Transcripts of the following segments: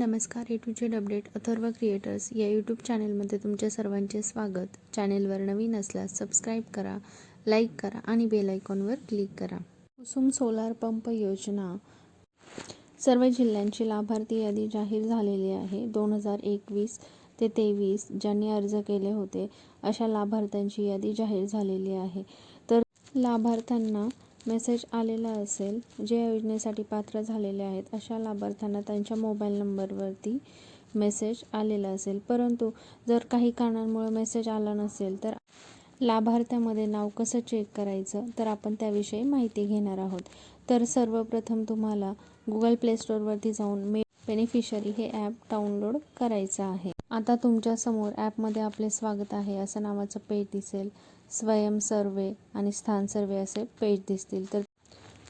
नमस्कार A to Z update Atharva creators या YouTube चॅनलमध्ये तुमच्या सर्वांचे स्वागत. चॅनेलवर नवीन असल्यास सबस्क्राईब करा लाईक करा आणि बेल आयकॉनवर क्लिक करा. कुसुम सोलार पंप योजना. सर्व जिल्ह्यांची लाभार्थी यादी जाहीर झालेली आहे. दोन हजार एकवीस ते तेवीस ज्यांनी अर्ज केले होते अशा लाभार्थ्यांची यादी जाहीर झालेली आहे. तर लाभार्थ्यांना मेसेज आलेला असेल जे या योजनेसाठी पात्र झालेले आहेत अशा लाभार्थ्यांना त्यांच्या मोबाईल नंबरवरती मेसेज आलेला असेल. परंतु जर काही कारणांमुळे मेसेज आला नसेल तर लाभार्थ्यामध्ये नाव कसं चेक करायचं तर आपण त्याविषयी माहिती घेणार आहोत. तर सर्वप्रथम तुम्हाला गुगल प्ले स्टोअरवरती जाऊन मे बेनिफिशरी हे ॲप डाउनलोड करायचं आहे. आता तुमच्यासमोर ॲपमध्ये आपले स्वागत आहे. असं नावाचं पेज दिसेल. स्वयं सर्वे आणि स्थान सर्वे असे पेज दिसतील. तर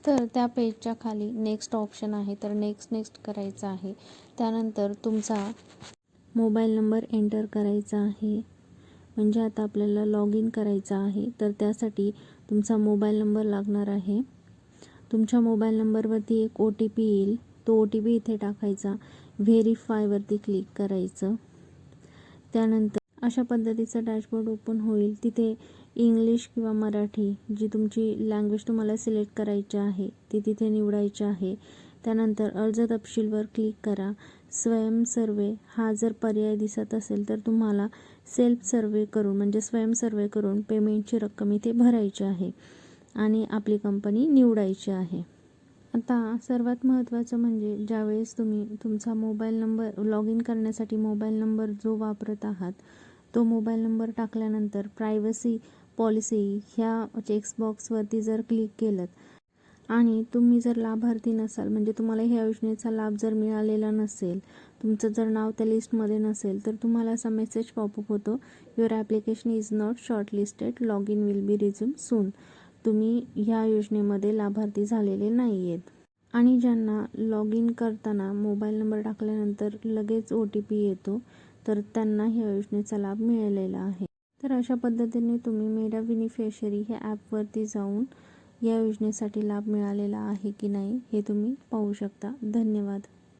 तर त्या पेजच्या खाली नेक्स्ट ऑप्शन आहे. तर नेक्स्ट नेक्स्ट करायचं आहे. त्यानंतर तुमचा मोबाईल नंबर एंटर करायचा आहे. म्हणजे आता आपल्याला लॉग इन करायचं आहे. तर त्यासाठी तुमचा मोबाईल नंबर लागणार आहे. तुमच्या मोबाईल नंबरवरती एक ओ टी पी येईल. तो ओ टी पी इथे टाकायचा. व्हेरीफायवरती क्लिक करायचं. त्यानंतर अशा पद्धतीचं डॅशबोर्ड ओपन होईल. तिथे इंग्लिश किंवा मराठी जी तुमची लँग्वेज तुम्हाला सिलेक्ट करायची आहे ती तिथे निवडायची आहे. त्यानंतर अर्ज तपशीलवर क्लिक करा. स्वयं सर्वे हा जर पर्याय दिसत असेल तर तुम्हाला सेल्फ सर्वे करून म्हणजे स्वयं सर्वे करून पेमेंटची रक्कम इथे भरायची आहे आणि आपली कंपनी निवडायची आहे. आता सर्वात महत्त्वाचं म्हणजे ज्यावेळेस तुम्ही तुमचा मोबाईल नंबर लॉग इन करण्यासाठी मोबाईल नंबर जो वापरत आहात तो मोबाईल नंबर टाकल्यानंतर प्रायव्हसी पॉलिसी ह्या चेक्सबॉक्सवरती जर क्लिक केलं आणि तुम्ही जर लाभार्थी नसाल म्हणजे तुम्हाला ह्या योजनेचा लाभ जर मिळालेला नसेल तुमचं जर नाव त्या लिस्टमध्ये नसेल तर तुम्हाला असा मेसेज पॉपअप होतो your application is not shortlisted log in will be resume soon तुम्ही ह्या योजनेमध्ये लाभार्थी झालेले नाही आहेत आणि ज्यांना लॉग इन करताना मोबाईल नंबर टाकल्यानंतर लगेच ओ टी पी येतो तर त्यांना ह्या योजनेचा लाभ मिळालेला आहे. तर अशा पद्धतीने तुम्ही मेडा बेनिफिशरी ह्या ॲपवरती जाऊन या योजनेसाठी लाभ मिळालेला आहे की नाही हे तुम्ही पाहू शकता. धन्यवाद.